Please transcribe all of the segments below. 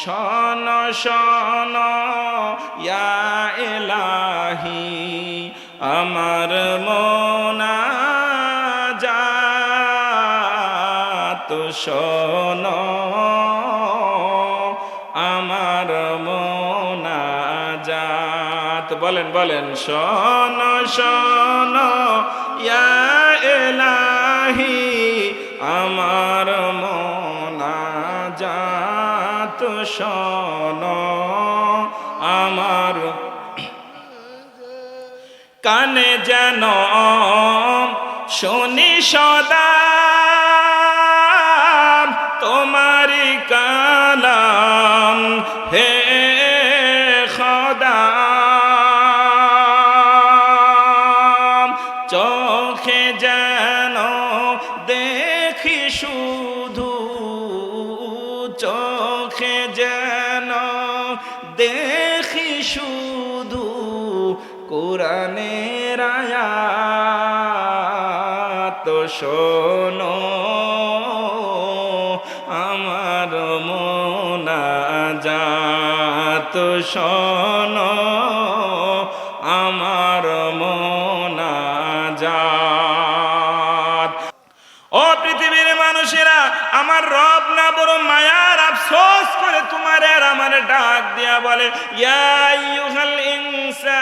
শোন শোন, ইয়া এলাহি আমার মোনা যাত শোন, আমার মোনা যাত বলেন বলেন, শোন শোন, ইয়া এলাহি আমার মোনা যাত শোন আমার কানে যেন শুনি সদা তোমারি কালাম দেখি শুধু কোরআনের তো শোনো আমার মনা যাত শোনো আমার দিয়া বলে ইয়া আইয়ুহাল ইনসান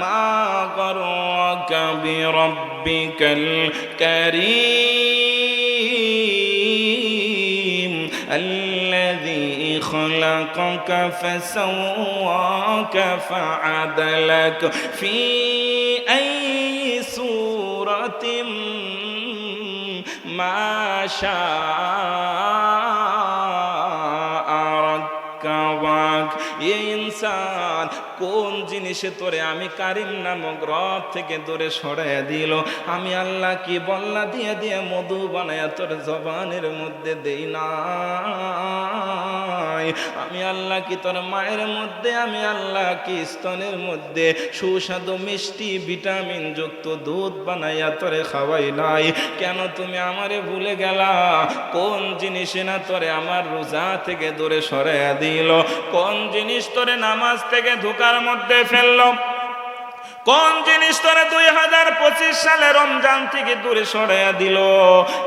মা গররাকা বিরব্বিকাল কারীম الذي خلقك فسواك فعدلك في أي صورة ما شاء রব এ ইনসান, কোন জিনিসে তোরে আমি কারিম নামক রব থেকে দূরে সরাইয়া দিল? আমি আল্লাহ কি বল্লা দিয়ে দিয়ে মধু বানায়া তোর জবানের মধ্যে দেই না? আমি আল্লাহ কি তোর মায়ের মধ্যে? আমি আল্লাহ কি স্তনের মধ্যে? সুস্বাদু, মিষ্টি, ভিটামিন যুক্ত দুধ বানাইয়া তোরে খাওয়াই নাই। কেন তুমি আমারে ভুলে গেলা? কোন জিনিস না তোরে আমার রোজা থেকে দূরে সরাইয়া দিল? কোন জিনিস তোরে নামাজ থেকে ধোকার মধ্যে ফেলল? কোন জিনিস তোরে দুই হাজার পঁচিশ সালে রমজান থেকে দূরে সরাইয়া দিল?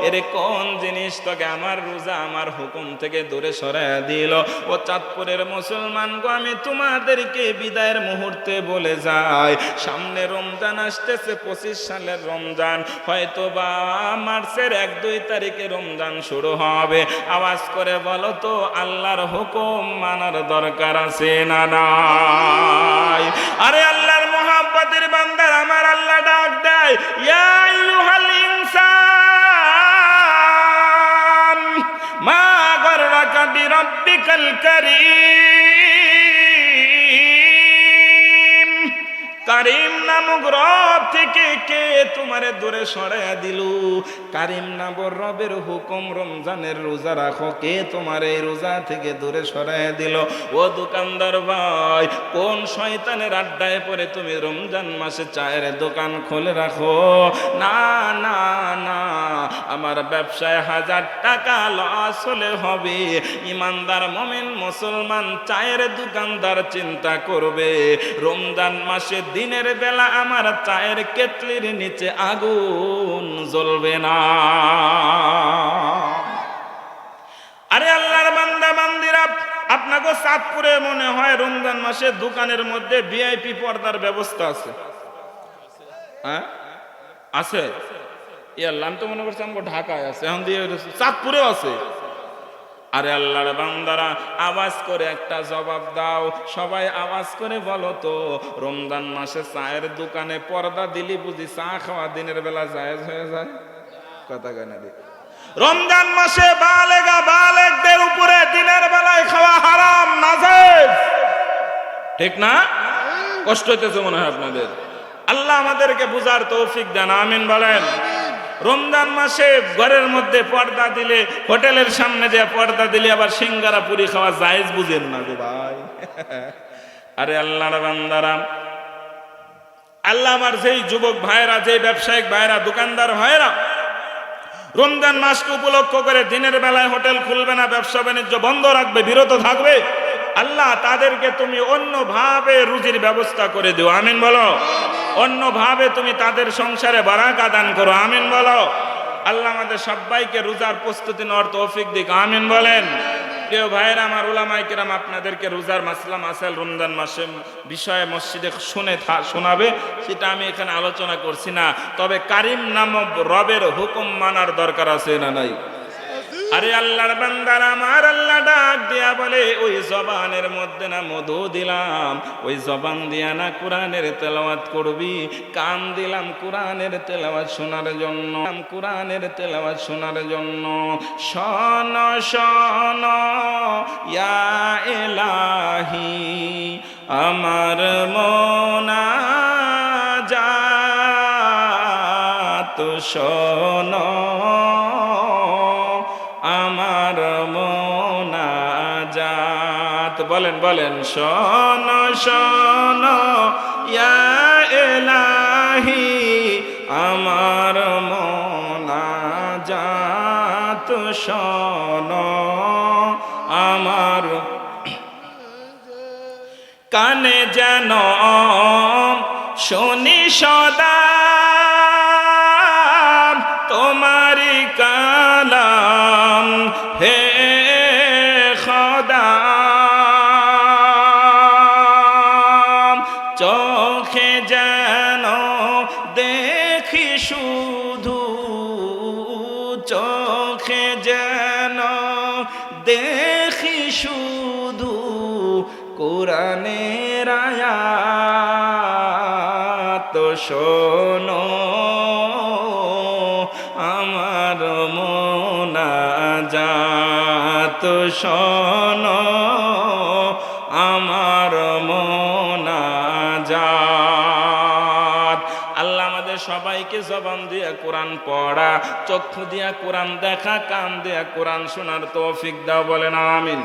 এরে কোন জিনিস তোকে আমার রোজা, আমার হুকুম থেকে দূরে সরাইয়া দিল? ও চাঁদপুরের মুসলমান গো, আমি তোমাদেরকে বিদায়ের মুহূর্তে বলে যাই, সামনে রমজান আসতেছে, পঁচিশ সালের রমজান। হয়তো বা মার্চের এক, দুই তারিখে রমজান শুরু হবে। আওয়াজ করে বলো তো, আল্লাহর হুকুম মানার দরকার আছে না নাই? আরে আল্লাহর ইনসান মা গররাকা বিরাব্বিকাল কারীম। কারিম নামক রব থেকে কে তোমারে দূরে সরাইয়া দিল? কারিম নামক রবের হুকুম রমজানের রোজা রাখো, কে তোমার এই রোজা থেকে দূরে সরাইয়া দিল? ও দোকানদার ভাই, কোন শয়তানের আড্ডায় পরে তুমি রমজান মাসে চায়ের দোকান খুলে রাখো? না না না, আমার ব্যবসায় হাজার টাকা লস হলে হবে। ইমানদার মমিন মুসলমান চায়ের দোকানদার চিন্তা করবে। রমজান মাসে দিনের বেলা আমার চায়ের কেতলির নিচে আগুন জ্বলবে না। আরে আল্লাহর বান্দা, বান্দিরা, আপনাকে চাঁদপুরে মনে হয় রমজান মাসে দোকানের মধ্যে ভিআইপি পর্দার ব্যবস্থা আছে? হ্যাঁ? আছে? ইয়াল্লাহ আমি তো মনে করছি আমাকে ঢাকায় আছে। এখন দিয়ে চাঁদপুরেও আছে। আরে আল্লাহর বান্দারা, আওয়াজ করে একটা জবাব দাও। সবাই আওয়াজ করে বলো তো, রমজান মাসে চায়ের দোকানে পর্দা দিলি বুঝি চা খাওয়া দিনের বেলা জায়েজ হয়ে যায়? কথা কেনা দি রমজান মাসে বালেগা বালেকদের উপরে দিনের বেলায় খাওয়া হারাম নাজেজ ঠিক না? কষ্ট হইতেছে মনে হয় আপনাদের। আল্লাহ আমাদেরকে বুঝার তৌফিক দেন, আমিন বলেন। রমজান মাসে ঘরের মধ্যে পর্দা দিলে, হোটেলের সামনে যে পর্দা দিলে আবার সিঙ্গারা পুরি খাওয়া জায়েজ বুঝেন না গো ভাই। আরে আল্লাহর বান্দারা, আল্লাহ আমার যেই যুবক ভাইরা যেই ব্যবসায়িক ভাইরা দোকানদার ভাইরা রমজান মাসকে উপলক্ষ করে দিনের বেলায় হোটেল খুলবে না, ব্যবসা বাণিজ্য বন্ধ রাখবে, বিরত থাকবে, আল্লাহ তাদেরকে তুমি অন্যভাবে রুজির ব্যবস্থা করে দিও। আমিন বলো। অন্যভাবে তুমি তাদের সংসারে বারাকা দান করো, আমিন বলো। আল্লাহ আমাদের সবাইকে রোজার প্রস্তুতি নেওয়ার তৌফিক দিক, আমিন বলেন। প্রিয় ভাইয়েরা, আমার ওলামাই কিরাম আপনাদেরকে রোজার মাসলা মাসাল রমজান মাসে বিষয়ে মসজিদে শুনে শোনাবে, সেটা আমি এখানে আলোচনা করছি না। তবে কারিম নামক রবের হুকুম মানার দরকার আছে না নাই? আরে আল্লাহর বান্দার, আমার আল্লাহ ডাক দিয়া বলে, ওই জবানের মধ্যে না মধু দিলাম, ওই জবান দিয়া না কোরআনের তেলাওয়াত করবি, কান দিলাম কোরআনের তেলাওয়াত শোনার জন্য কোরআনের তেলাওয়াত শোনার জন্য। শন শন, ইয়া এলাহি আমার মনা যা তো শোন। বলেন, শোন শোন এলাহি আমার মোনাজাত শোন, আমার কানে যেন শনি সদা তোমারি কালাম, হে চোখে যেন দেখি শুধু চোখে যেন দেখি শুধু কোরআনের আয়াত। শোনো আমার মোনাজাত শোনো। সবাইকে জবান দিয়া কোরআন পড়া চক্ষু দিয়া কোরআন দেখা কান দিয়া কোরআন শোনার তৌফিক দাও বলেন আমিন।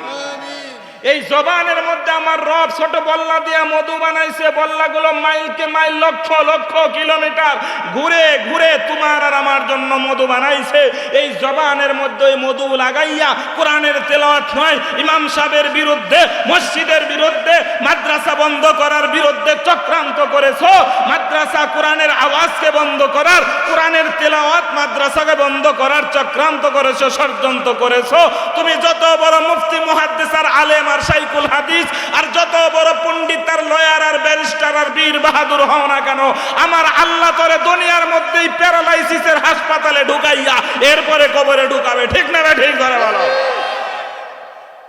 এই জবানের মধ্যে আমার রব ছোট বল্লা দিয়া মধু বানাইছে বল্লাগুলো মাইলকে মাইল লক্ষ লক্ষ কিলোমিটার ঘুরে ঘুরে তোমার আর আমার জন্য মধু বানাইছে। এই জবানের মধ্যে ওই মধু লাগাইয়া কোরআনের তেলাওয়াত নয় ইমাম সাহেবের বিরুদ্ধে মসজিদের বিরুদ্ধে মাদ্রাসা বন্ধ করার বিরুদ্ধে চক্রান্ত করেছ, মাদ্রাসা কোরআনের আওয়াজকে বন্ধ করার, কোরআনের তেলাওয়াত মাদ্রাসাকে বন্ধ করার চক্রান্ত করেছ, ষড়যন্ত্র করেছ। তুমি যত বড় মুফতি মুহাদ্দিস আর আলেম আর সাইকুল হাদিস, আর যত বড় পণ্ডিত আর লয়ার আর ব্যারিস্টার আর বীর বাহাদুর হও না কেন, আমার আল্লাহ তোরে দুনিয়ার মধ্যেই প্যারালাইসিসের হাসপাতালে ঢুকাইয়া এরপরে কবরে ঢুকাবে। ঠিক না? ঠিক করে বলো।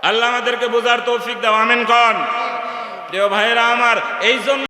আল্লাহ আমাদেরকে বোঝার তৌফিক দাও, আমেন কন। প্রিয় ভাইরা আমার এই জন্য